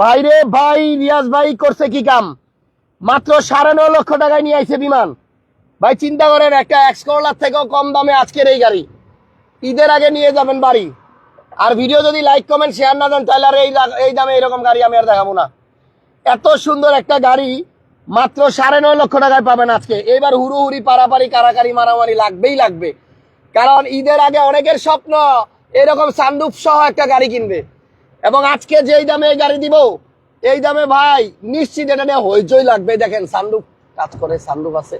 ভাইরে ভাই, রিয়াজ ভাই করছে কি কাম? মাত্র সাড়ে নয় লক্ষ টাকায় নিয়ে আইছে বিমান। ভাই, চিন্তা করেন, একটা এক্স করলার থেকেও কম দামে আজকের এই গাড়ি। ঈদের আগে নিয়ে যাবেন বাড়ি। আর ভিডিও যদি লাইক, কমেন্ট, শেয়ার না দেন, তাহলে আর এই এই দামে এরকম গাড়ি আমি আর দেখাবো না। এত সুন্দর একটা গাড়ি মাত্র সাড়ে নয় লক্ষ টাকায় পাবেন আজকে। এবার হুড়ুহুড়ি, পারাপারি, কারাকারি, মারামারি লাগবেই লাগবে। কারণ ঈদের আগে অনেকের স্বপ্ন, এরকম সানরুফ সহ একটা গাড়ি কিনবে। এবং আজকে যেই দামে এই গাড়ি দিব এই দামে ভাই নিশ্চিত এটা নিয়ে হইচই লাগবে। দেখেন সানরুফ কাজ করে সানরুফ আছে।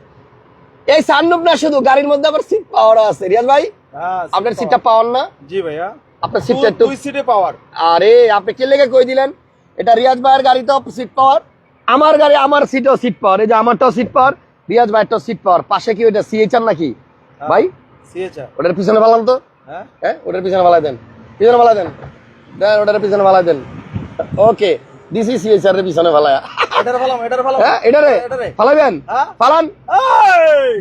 এই সানরুফ না শুধু গাড়ির মধ্যে আবার সিট পাওয়ারও আছে। রিয়াজ ভাই হ্যাঁ, আপনার সিটটা পাওয়ার না? জি ভাইয়া। আপনার সিটটা দুই- সিটে পাওয়ার আরে আপনি কে লেগে কই দিলেন? এটা রিয়াজ ভাইয়ের গাড়ি তো সিট পাওয়ার আমার গাড়ি আমার সিটও সিট পাওয়ার এই যে আমারটাও সিট পাওয়ার রিয়াজ ভাইয়েরটাও সিট পাওয়ার পাশে কি ওইটা সিএইচআর নাকি? ভাই? সিএচআর ওটার পিছনে পালাম তো। হ্যাঁ? হ্যাঁ ওটার পিছনে পালাই দেন। পিছনে পালাই দেন। দেন ওটার পিছনে দেন। ওকে এর পিছনে এটার এটার হ্যাঁ এটারে এটারে ফালাবেন? হ্যাঁ? ফালান?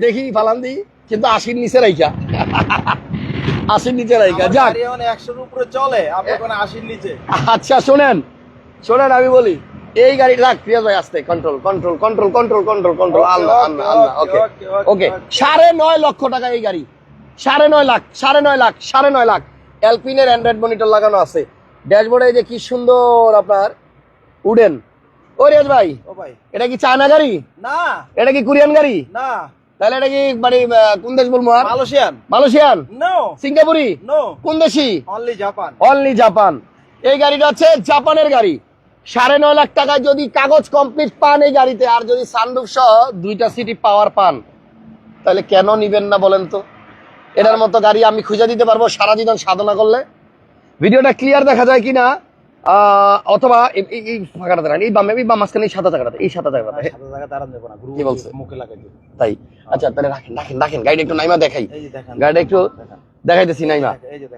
দেখি ফালান দি কিন্তু আশির নিচে রাইখা। আশির নিচে রাইখা যাক। মানে 100 এর উপরে চলে আপনি কোন 80 এর নিচে। আচ্ছা শোনেন শোনেন আমি বলি এই গাড়ি রাখ রিয়াজ ভাই আসতে control control control control control control আল্লাহ আল্লাহ আল্লাহ ওকে ওকে. সাড়ে নয় লক্ষ টাকা এই গাড়ি। সাড়ে নয় লাখ সাড়ে নয় লাখ সাড়ে নয় লাখ। এলপিনের অ্যান্ড্রয়েড মনিটর লাগানো আছে। ড্যাশবোর্ডে যে কি সুন্দর আপনার উডেন ও রিয়াজ ভাই ও ভাই। এটা কি চায়না গাড়ি? না। এটা কি কোরিয়ান গাড়ি? না। তাহলে এটা কি মানে কোন দেশ বলব আর? মালয়েশিয়ান। মালয়েশিয়ান? নো সিঙ্গাপুরি? নো কোন দেশি? অনলি জাপান অনলি জাপান এই গাড়িটা হচ্ছে জাপানের গাড়ি। সাড়ে নয় লাখ টাকায় যদি কাগজ কমপ্লিট পান এই গাড়িতে আর যদি সানরুফ সহ দুইটা সিটি পাওয়ার পান তাহলে কেন নিবেন না বলেন তো? এটার মতো গাড়ি আমি খুঁজে দিতে পারব সারা জীবন সাধনা করলে। ভিডিওটা ক্লিয়ার দেখা যায় কিনা? অথবা এই- ফাঁকাটা দাঁড়ান এই বামে এই বাম মাঝখানে এই সাদা জায়গাটা এই সাদা জায়গাটা না কি বলছে? মুখে লাগাই তাই? আচ্ছা তাহলে রাখেন রাখেন রাখেন গাড়ি একটু নাইমা দেখাই। গাড়িটা একটু দেখাইতেছি নাইমা।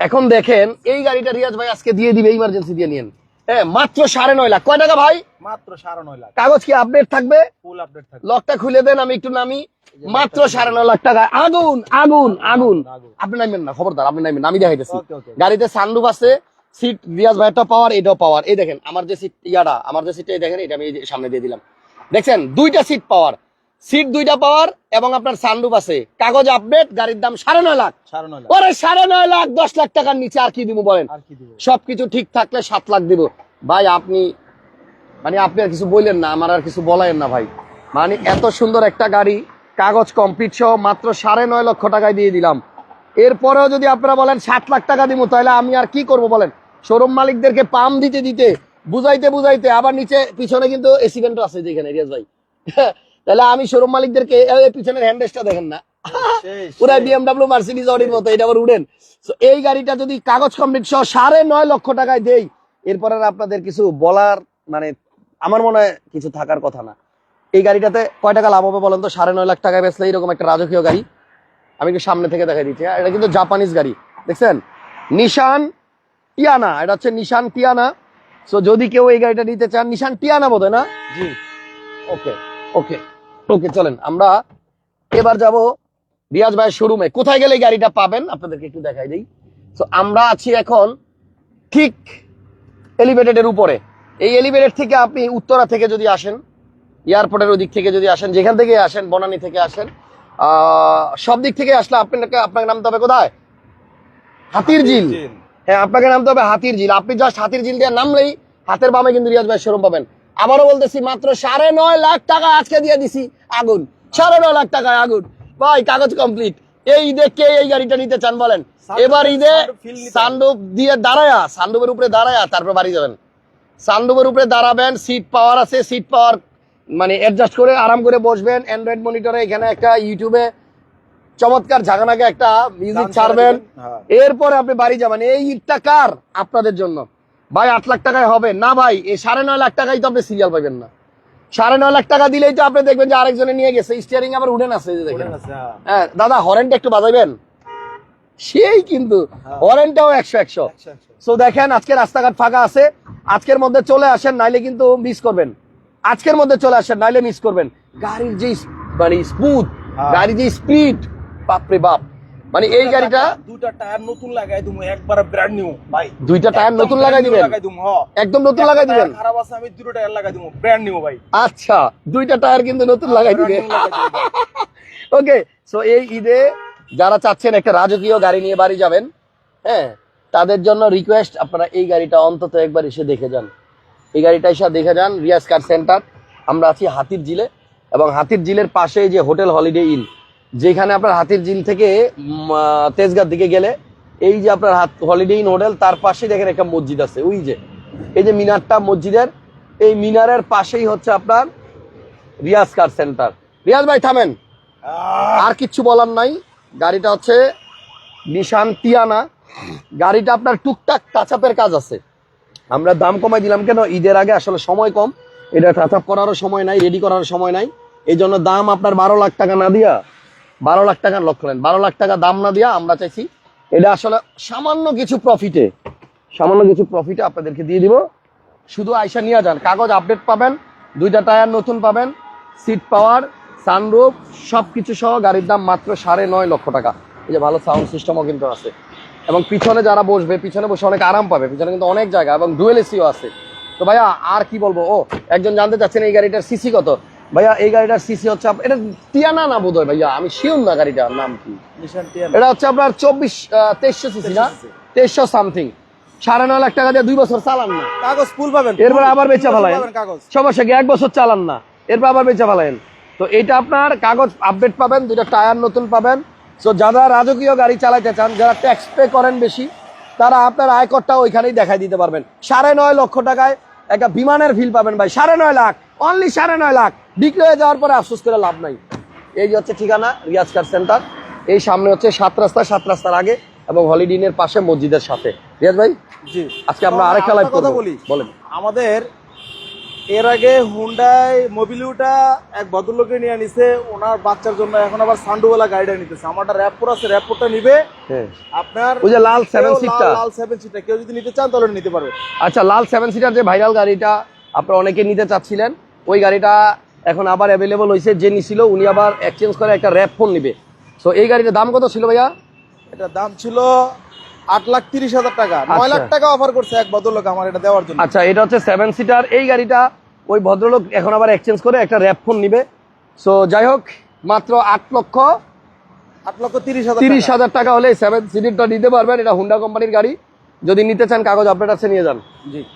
এখন দেখেন এই গাড়িটা রিয়াজ ভাই আজকে দিয়ে দিবে ইমার্জেন্সি দিয়ে নিয়েন। হ্যাঁ মাত্র সাড়ে নয় লাখ। কয় টাকা ভাই? মাত্র সাড়ে নয় লাখ। কাগজ কি আপডেট থাকবে? ফুল আপডেট থাকবে। লকটা খুলে দেন আমি একটু নামি। মাত্র সাড়ে নয় লাখ টাকা আগুন আগুন আগুন। আপনি নামবেন না খবরদার আপনি নামবেন আমি দেখাইতেছি। গাড়িতে সানরুফ আছে সিট রিয়াজ ভাইটা পাওয়ার এটাও পাওয়ার এই দেখেন আমার যে সিট ইয়াটা আমার যে সিটটা দেখেন এটা আমি সামনে দিয়ে দিলাম। দেখছেন? দুইটা সিট পাওয়ার সিট দুইটা পাওয়ার এবং আপনার সানরুফ আছে। কাগজ আপডেট গাড়ির দাম সাড়ে নয় লাখ। সাড়ে নয় লাখ। ওরে সাড়ে নয় লাখ দশ লাখ টাকার নিচে আর কি দিব বলেন? সবকিছু ঠিক থাকলে সাত লাখ দিব। ভাই আপনি মানে আপনি আর কিছু বললেন না আমার আর কিছু বলেন না ভাই। মানে এত সুন্দর একটা গাড়ি কাগজ কমপ্লিট সহ মাত্র সাড়ে নয় লক্ষ টাকায় দিয়ে দিলাম। এরপরেও যদি আপনারা বলেন সাত লাখ টাকা দিব তাহলে আমি আর কি করব বলেন? শোরুম মালিকদেরকে পাম দিতে দিতে বুঝাইতে বুঝাইতে আবার নিচে পিছনে কিন্তু এসিডেন্টও আছে যেখানে রিয়াজ ভাই। তাহলে আমি শোরুম মালিকদেরকে পিছনের হ্যান্ডেসটা দেখেন না। পুরাই বিএমডাব্লিউ মার্সিডিজ অডির মতো এটা আবার উড়েন। এই গাড়িটা যদি কাগজ কমপ্লিট সহ সাড়ে নয় লক্ষ টাকায় দেই এরপর আর আপনাদের কিছু বলার মানে আমার মনে হয় কিছু থাকার কথা না। এই গাড়িটাতে কয় টাকা লাভ হবে বলেন তো? সাড়ে নয় লাখ টাকায় বেচলে এরকম একটা রাজকীয় গাড়ি। আমি একটু সামনে থেকে দেখাই দিচ্ছি হ্যাঁ, এটা কিন্তু জাপানিজ গাড়ি দেখছেন? নিশান টিয়ানা এটা হচ্ছে নিশান টিয়ানা সো যদি কেউ এই গাড়িটা নিতে চান নিশান টিয়ানা বোধ হয় না? জি। ওকে ওকে ওকে চলেন আমরা এবার যাব রিয়াজ ভাইয়ের শোরুমে কোথায় গেলে গাড়িটা পাবেন? আপনাদেরকে একটু দেখাই দিই। তো আমরা আছি এখন ঠিক এলিভেটেডের উপরে। এই এলিভেটেড থেকে আপনি উত্তরা থেকে যদি আসেন এয়ারপোর্টের ওই দিক থেকে যদি আসেন যেখান থেকে আসেন বনানী থেকে আসেন আহ, সব দিক থেকে আসলে আপনাকে আপনাকে নামতে হবে কোথায়? হাতির ঝিল হ্যাঁ আপনাকে নামতে হবে হাতির ঝিল আপনি জাস্ট হাতির ঝিল দিয়ে নামলেই হাতের বামে কিন্তু রিয়াজ ভাই শোরুম পাবেন। আবারও বলতেছি মাত্র সাড়ে নয় লাখ টাকা আজকে দিয়ে দিছি আগুন। সাড়ে নয় লাখ টাকায় আগুন। ভাই কাগজ কমপ্লিট এই ঈদে কে এই গাড়িটা নিতে চান বলেন? এবার ঈদে। সানরুফ দিয়ে দাঁড়ায়া সানরুফের উপরে দাঁড়ায়া তারপর বাড়ি যাবেন। সানরুফের উপরে দাঁড়াবেন সিট পাওয়ার আছে সিট পাওয়ার মানে অ্যাডজাস্ট করে আরাম করে বসবেন। অ্যান্ড্রয়েড মনিটরে এখানে একটা ইউটিউবে চমৎকার ঝাঁকানাকে একটা মিউজিক ছাড়বেন। ছাড়বেন, হ্যাঁ। এরপরে আপনি বাড়ি যাবেন। এই ঈদটা কার? আপনাদের জন্য। ভাই আট লাখ টাকায় হবে। না ভাই এই সাড়ে নয় লাখ টাকায় তো আপনি সিরিয়াল পাবেন না। সাড়ে নয় লাখ টাকা দিলেই তো আপনি দেখবেন যে আরেকজনে নিয়ে গেছে। স্টিয়ারিং আবার উঠে আছে দেখেন। হ্যাঁ। হ্যাঁ দাদা হরেনটা একটু বাজাইবেন? সেই কিন্তু হ্যাঁ। হরেনটাও একশো একশো। একশো। সো দেখেন আজকে রাস্তাঘাট ফাঁকা আছে। আজকের মধ্যে চলে আসেন নাইলে কিন্তু মিস করবেন। আজকের মধ্যে চলে আসেন নাইলে মিস করবেন। গাড়ির যে মানে স্মুথ হ্যাঁ। গাড়ির যে স্পিড বাপরে বাপ। মানে এই গাড়িটা দুইটা টায়ার নতুন লাগাই দিমু একবার ব্র্যান্ড নিউ ভাই। দুইটা টায়ার নতুন লাগাই দিবেন? লাগাই দিমু হ একদম নতুন লাগাই দিবেন? খারাপ আছে আমি দুটো টায়ার লাগাই দিমু ব্র্যান্ড নিউ ভাই। আচ্ছা দুইটা টায়ার কিন্তু নতুন লাগাই দিবে। new লাগাই ভাই। ওকে সো এই ঈদে যারা চাচ্ছেন একটা রাজকীয় গাড়ি নিয়ে বাড়ি যাবেন হ্যাঁ তাদের জন্য রিকোয়েস্ট আপনারা এই গাড়িটা অন্তত একবার এসে দেখে যান। এই গাড়িটা এসে দেখে যান রিয়াজ কার সেন্টার আমরা আছি হাতির জিলে এবং হাতির জিলের পাশে যে হোটেল হলিডে ইন যেখানে আপনার হাতির জিল থেকে তেজগাঁর দিকে গেলে এই যে আপনার হাত হলিডে ইন হোটেল তার পাশেই দেখেন একটা মসজিদ আছে ওই যে। এই যে মিনারটা মসজিদের এই মিনারের পাশেই হচ্ছে আপনার রিয়াজ কার সেন্টার। রিয়াজ ভাই থামেন। আর কিচ্ছু বলার নাই। গাড়িটা হচ্ছে নিশান তিয়ানা। গাড়িটা আপনার টুকটাক টাচাপের কাজ আছে। আমরা দাম কমাই দিলাম কেন? ঈদের আগে আসলে সময় কম। এটা টাচাপ করারও সময় নাই রেডি করার সময় নাই। এই জন্য দাম আপনার বারো লাখ টাকা না দিয়া বারো লাখ টাকা লক্ষ্য নেন। বারো লাখ টাকা দাম না দিয়া আমরা চাইছি এটা আসলে সামান্য কিছু প্রফিটে সামান্য কিছু প্রফিটে আপনাদেরকে দিয়ে দিব। শুধু আইসা নিয়ে যান, কাগজ আপডেট পাবেন, দুইটা টায়ার নতুন পাবেন সিট পাওয়ার সানরুফ সব কিছু সহ গাড়ির দাম মাত্র সাড়ে নয় লক্ষ টাকা। এই যে ভালো সাউন্ড সিস্টেমও কিন্তু আছে। এবং পিছনে যারা বসবে, পিছনে বসে অনেক আরাম পাবে। পিছনে কিন্তু অনেক জায়গা এবং ডুয়েল এসিও আছে। তো ভাইয়া, আর কি বলব? ও, একজন জানতে চাচ্ছেন এই গাড়িটার সিসি কত? ভাইয়া এই গাড়িটার সিসি হচ্ছে এটা টিয়ানা না বোধ হয় ভাইয়া? আমি শিওর না গাড়িটার নাম কি। এটা হচ্ছে আপনার চব্বিশ তেইশশো সিসি না? তেইশশো সামথিং সাড়ে নয় লাখ টাকা দিয়ে দুই বছর চালান না। কাগজ ফুল পাবেন এরপর আবার বেচা ফেলায়। সমস্যা কি এক বছর চালান না। এরপর আবার বেচা ফেলায়েন। তো এটা আপনার কাগজ আপডেট পাবেন দুটো টায়ার নতুন পাবেন। তো যারা রাজকীয় গাড়ি চালাইতে চান যারা ট্যাক্স পে করেন বেশি তারা আপনার আয়করটা ওইখানেই দেখাই দিতে পারবেন। সাড়ে নয় লক্ষ টাকায় একটা বিমানের ফিল পাবেন ভাই সাড়ে নয় লাখ অনলি সাড়ে নয় লাখ। বিক্রি হয়ে যাওয়ার পরে আফসোস করে লাভ নাই। এই যে হচ্ছে ঠিকানা রিয়াজ কার সেন্টার। এই সামনে হচ্ছে সাত রাস্তা সাত রাস্তার আগে এবং হলিডিনের পাশে মসজিদের সাথে। রিয়াজ ভাই জি। আজকে আমরা আরেকটা লাইভ কথা বলি। বলেন। আমাদের এর আগে হুন্ডাই মোবিলিউটা এক ভদ্রলোকে নিয়ে নিছে। ওনার বাচ্চার জন্য এখন আবার সান্ডুওয়ালা গাড়িটা নিতেছে। আমারটা র্যাপোর আছে র্যাপোরটা নিবে। হ্যাঁ। আপনার ওই যে লাল সেভেন সিটটা লাল সেভেন সিটটা কেউ যদি নিতে চান তাহলে নিতে পারবে। আচ্ছা লাল সেভেন সিটার যে ভাইরাল গাড়িটা আপনারা অনেকে নিতে চাচ্ছিলেন ওই গাড়িটা এখন আবার অ্যাভেলেবল হয়েছে যে নিছিল উনি আবার এক্সচেঞ্জ করে একটা র্যাপ ফোন নিবে। সো এই গাড়িটার দাম কত ছিল ভাইয়া? এটা দাম ছিল আট লাখ তিরিশ হাজার টাকা। নয় আচ্ছা। লাখ টাকা অফার করছে এক ভদ্রলোক আমার এটা দেওয়ার জন্য। আচ্ছা এটা হচ্ছে সেভেন সিটার এই গাড়িটা ওই ভদ্রলোক এখন আবার এক্সচেঞ্জ করে একটা র্যাপ ফোন নিবে। সো যাই হোক মাত্র আট লক্ষ আট লক্ষ তিরিশ হাজার তিরিশ হাজার টাকা হলে সেভেন সিটারটা নিতে পারবেন। এটা হুন্ডা কোম্পানির গাড়ি। যদি নিতে চান কাগজ আপডেট আছে নিয়ে যান।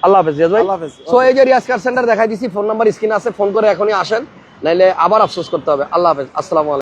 আল্লাহ হাফেজ রিয়াজ ভাই। সো এই যে রিয়াজ কার সেন্টার দেখাই দিছি ফোন নাম্বার স্ক্রিন আছে ফোন করে এখনই আসেন নাইলে আবার আফসোস করতে হবে। আল্লাহ হাফেজ আসসালামু আলাইকুম।